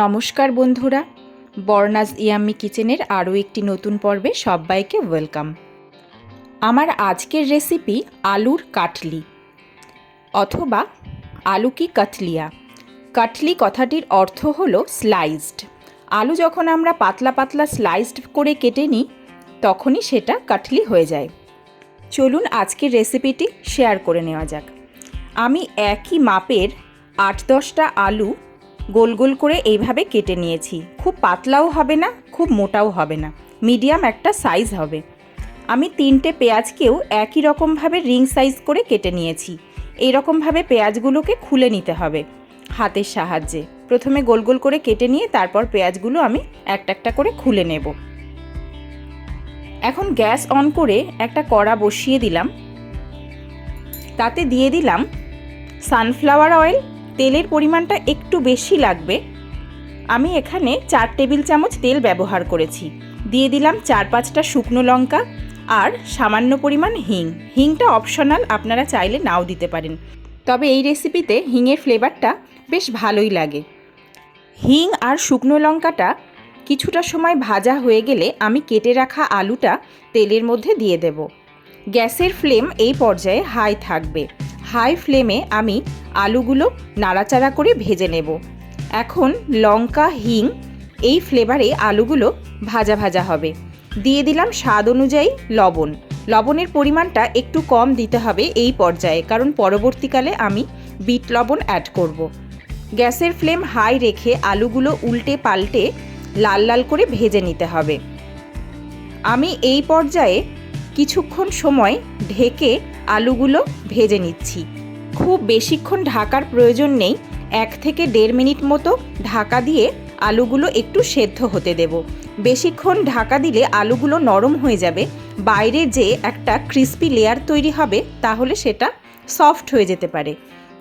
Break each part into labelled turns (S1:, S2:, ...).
S1: নমস্কার বন্ধুরা, বর্ণাজ ইয়াম্মি কিচেনের আরও একটি নতুন পর্বে সবাইকে ওয়েলকাম। আমার আজকের রেসিপি আলুর কাটলি অথবা আলু কি কাটলিয়া। কাটলি কথাটির অর্থ হলো স্লাইসড আলু যখন আমরা পাতলা পাতলা স্লাইসড করে কেটে নিই, তখনই সেটা কাটলি হয়ে যায়। চলুন আজকের রেসিপিটি শেয়ার করে নেওয়া যাক। আমি একই মাপের আট দশটা আলু গোল গোল করে এইভাবে কেটে নিয়েছি। খুব পাতলাও হবে না, খুব মোটাও হবে না। মিডিয়াম একটা সাইজ হবে। আমি তিনটে পেঁয়াজকেও একই রকমভাবে রিং সাইজ করে কেটে নিয়েছি। এই রকমভাবে পেঁয়াজগুলোকে খুলে নিতে হবে হাতের সাহায্যে। প্রথমে গোল গোল করে কেটে নিয়ে তারপর পেঁয়াজগুলো আমি একটা একটা করে খুলে নেব। এখন গ্যাস অন করে একটা কড়া বসিয়ে দিলাম। তাতে দিয়ে দিলাম সানফ্লাওয়ার অয়েল তেলের পরিমাণটা একটু বেশি লাগবে। আমি এখানে চার টেবিল চামচ তেল ব্যবহার করেছি। দিয়ে দিলাম চার পাঁচটা শুকনো লঙ্কা আর সামান্য পরিমাণ হিং। হিংটা অপশনাল, আপনারা চাইলে নাও দিতে পারেন। তবে এই রেসিপিতে হিংয়ের ফ্লেভারটা বেশ ভালোই লাগে। হিং আর শুকনো লঙ্কাটা কিছুটা সময় ভাজা হয়ে গেলে আমি কেটে রাখা আলুটা তেলের মধ্যে দিয়ে দেব। গ্যাসের ফ্লেম এই পর্যায়ে হাই থাকবে। হাই ফ্লেমে আমি আলুগুলো নাড়াচাড়া করে ভেজে নেব। এখন লঙ্কা, হিং এই ফ্লেভারে আলুগুলো ভাজা ভাজা হবে। দিয়ে দিলাম স্বাদ অনুযায়ী লবণ। লবণের পরিমাণটা একটু কম দিতে হবে এই পর্যায়ে, কারণ পরবর্তীকালে আমি বিট লবণ অ্যাড করব। গ্যাসের ফ্লেম হাই রেখে আলুগুলো উল্টে পাল্টে লাল লাল করে ভেজে নিতে হবে। আমি এই পর্যায়ে কিছুক্ষণ সময় ঢেকে আলুগুলো ভেজে নিচ্ছি। খুব বেশিক্ষণ ঢাকার প্রয়োজন নেই। এক থেকে দেড় মিনিট মতো ঢাকা দিয়ে আলুগুলো একটু সেদ্ধ হতে দেব। বেশিক্ষণ ঢাকা দিলে আলুগুলো নরম হয়ে যাবে। বাইরে যে একটা ক্রিস্পি লেয়ার তৈরি হবে, তাহলে সেটা সফট হয়ে যেতে পারে।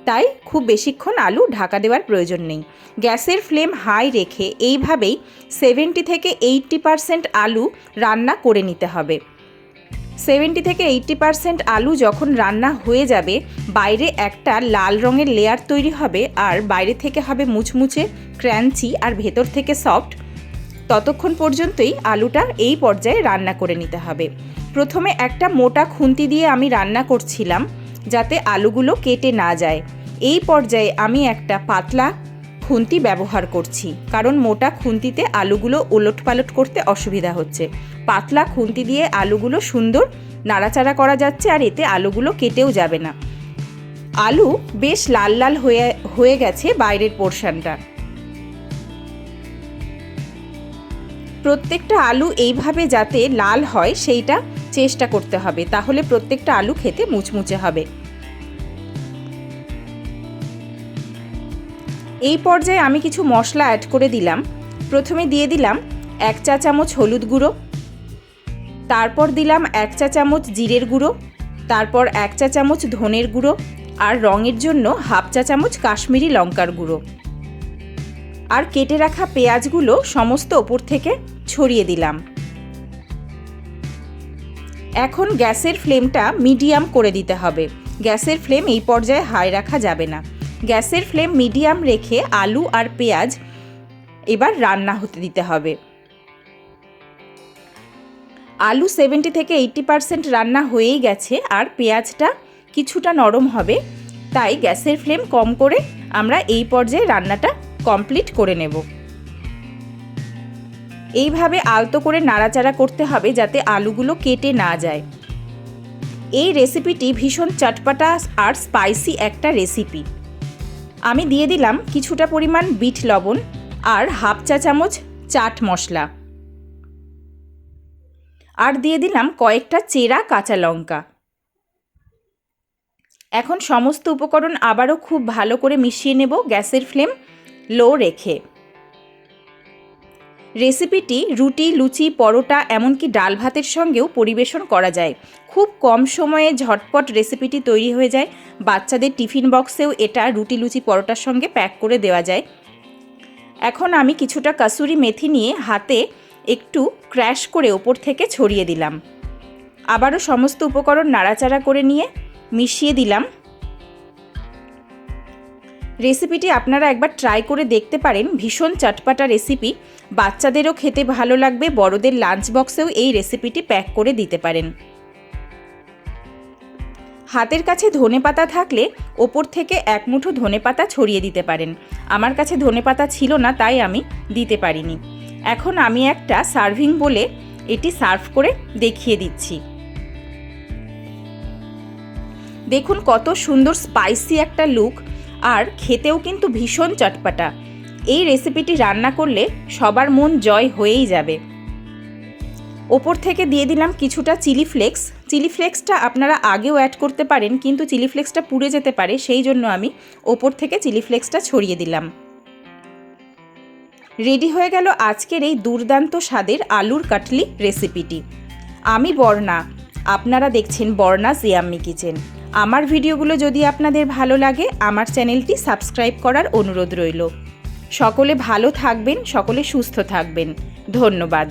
S1: তাই খুব বেশিক্ষণ আলু ঢাকা দেওয়ার প্রয়োজন নেই। গ্যাসের ফ্লেম হাই রেখে এইভাবেই সেভেন্টি থেকে এইট্টি পারসেন্ট আলু রান্না করে নিতে হবে। সেভেন্টি থেকে এইট্টি পারসেন্ট আলু যখন রান্না হয়ে যাবে, বাইরে একটা লাল রঙের লেয়ার তৈরি হবে আর বাইরে থেকে হবে মুচমুচে ক্র্যাঞ্চি আর ভেতর থেকে সফট ততক্ষণ পর্যন্তই আলুটা এই পর্যায়ে রান্না করে নিতে হবে। প্রথমে একটা মোটা খুন্তি দিয়ে আমি রান্না করছিলাম যাতে আলুগুলো কেটে না যায়। এই পর্যায়ে আমি একটা পাতলা খুন্তি ব্যবহার করছি, কারণ মোটা খুন্তিতে আলুগুলো ওলট পালট করতে অসুবিধা হচ্ছে। পাতলা খুন্তি দিয়ে আলুগুলো সুন্দর নাড়াচাড়া করা যাচ্ছে আর এতে আলুগুলো কেটেও যাবে না। আলু বেশ লাল লাল হয়ে হয়ে গেছে বাইরের পোর্শনটা। প্রত্যেকটা আলু এইভাবে যাতে লাল হয় সেইটা চেষ্টা করতে হবে, তাহলে প্রত্যেকটা আলু খেতে মুচমুচে হবে। এই পর্যায়ে আমি কিছু মশলা অ্যাড করে দিলাম। প্রথমে দিয়ে দিলাম এক চা চামচ হলুদ গুঁড়ো তারপর দিলাম এক চা চামচ জিরের গুঁড়ো, তারপর এক চা চামচ ধনের গুঁড়ো আর রঙের জন্য হাফ চা চামচ কাশ্মীরি লঙ্কার গুঁড়ো। আর কেটে রাখা পেঁয়াজগুলো সমস্ত ওপর থেকে ছড়িয়ে দিলাম। এখন গ্যাসের ফ্লেমটা মিডিয়াম করে দিতে হবে। গ্যাসের ফ্লেম এই পর্যায়ে হাই রাখা যাবে না। গ্যাসের ফ্লেম মিডিয়াম রেখে আলু আর পেঁয়াজ এবার রান্না হতে দিতে হবে। আলু সেভেন্টি থেকে এইট্টি পারসেন্ট রান্না হয়েই গেছে আর পেঁয়াজটা কিছুটা নরম হবে। তাই গ্যাসের ফ্লেম কম করে আমরা এই পর্যায়ে রান্নাটা কমপ্লিট করে নেব। এইভাবে আলতো করে নাড়াচাড়া করতে হবে যাতে আলুগুলো কেটে না যায়। এই রেসিপিটি ভীষণ চটপাটা আর স্পাইসি একটা রেসিপি আমি দিয়ে দিলাম কিছুটা পরিমাণ বিট লবণ আর হাফ চা চামচ চাট মশলা। আর দিয়ে দিলাম কয়েকটা চেরা কাঁচা লঙ্কা। এখন সমস্ত উপকরণ আবারও খুব ভালো করে মিশিয়ে নেব গ্যাসের ফ্লেম লো রেখে। রেসিপিটি রুটি, লুচি, পরোটা, এমনকি ডাল ভাতের সঙ্গেও পরিবেশন করা যায়। খুব কম সময়ে ঝটপট রেসিপিটি তৈরি হয়ে যায়। বাচ্চাদের টিফিন বক্সেও এটা রুটি, লুচি, পরোটার সঙ্গে প্যাক করে দেওয়া যায়। এখন আমি কিছুটা কাসুরি মেথি নিয়ে হাতে একটু ক্র্যাশ করে ওপর থেকে ছড়িয়ে দিলাম। আবারও সমস্ত উপকরণ নাড়াচাড়া করে নিয়ে মিশিয়ে দিলাম। রেসিপিটি আপনারা একবার ট্রাই করে দেখতে পারেন। ভীষণ চটপাটা রেসিপি। বাচ্চাদেরও খেতে ভালো লাগবে। বড়দের লাঞ্চ বক্সেও এই রেসিপিটি প্যাক করে দিতে পারেন। হাতের কাছে ধনে পাতা থাকলে ওপর থেকে এক মুঠো ধনে পাতা ছড়িয়ে দিতে পারেন। আমার কাছে ধনে পাতা ছিল না, তাই আমি দিতে পারিনি। এখন আমি একটা সার্ভিং বলে এটি সার্ভ করে দেখিয়ে দিচ্ছি। দেখুন কত সুন্দর স্পাইসি একটা লুক, আর খেতেও কিন্তু ভীষণ চটপাটা। এই রেসিপিটি রান্না করলে সবার মন জয় হয়েই যাবে। ওপর থেকে দিয়ে দিলাম কিছুটা চিলি ফ্লেক্স। চিলি ফ্লেক্সটা আপনারা আগেও অ্যাড করতে পারেন, কিন্তু চিলি ফ্লেক্সটা পুড়ে যেতে পারে, সেই জন্য আমি ওপর থেকে চিলি ফ্লেক্সটা ছড়িয়ে দিলাম। রেডি হয়ে গেল আজকের এই দুর্দান্ত স্বাদের আলুর কাটলি রেসিপিটি। আমি বর্ণা, আপনারা দেখছেন বর্ণা জিয়াম্মি কিচেন। আমার ভিডিওগুলো যদি আপনাদের ভালো লাগে, আমার চ্যানেলটি সাবস্ক্রাইব করার অনুরোধ রইল। সকলে ভালো থাকবেন, সকলে সুস্থ থাকবেন। ধন্যবাদ।